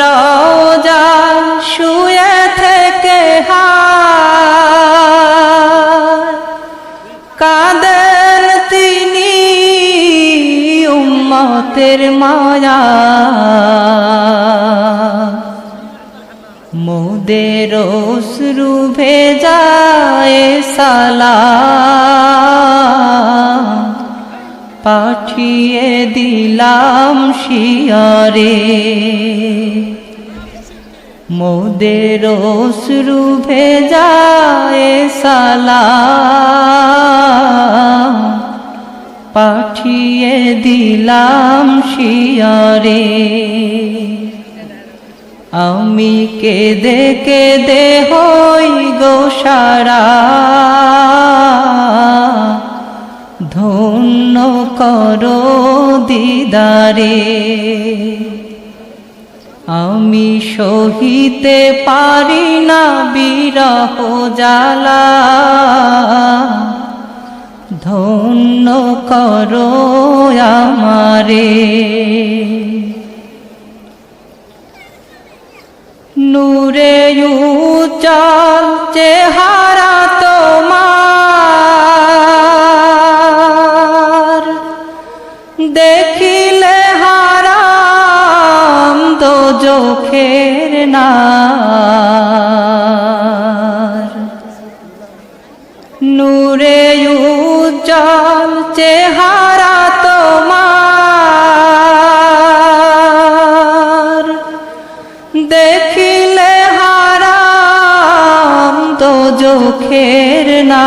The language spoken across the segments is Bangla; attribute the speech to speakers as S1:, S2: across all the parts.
S1: রোজা শুয়ে থেকে কাদের তিনি উম্মতের মায়া। মোদের রুভে যায় সালা। পাঠিয়ে দিলাম শিয়রে। মোদের অশ্রু ভেজায় সালা পাঠিয়ে দিলাম শিয়রে। আমি কেঁদে কেঁদে হই গো সারা। ধন্য করো দিদারে। আমি সহিতে পারি না বিরহ জ্বালা। ধন্য করো আমারে। নূরে উচাল চেহারা দেখিলে হারাম দো চোখের না নূরে উজ্জ্বল চেহারা তোমার। দেখিলে হারাম তো চোখের না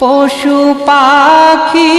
S1: পশু পাখি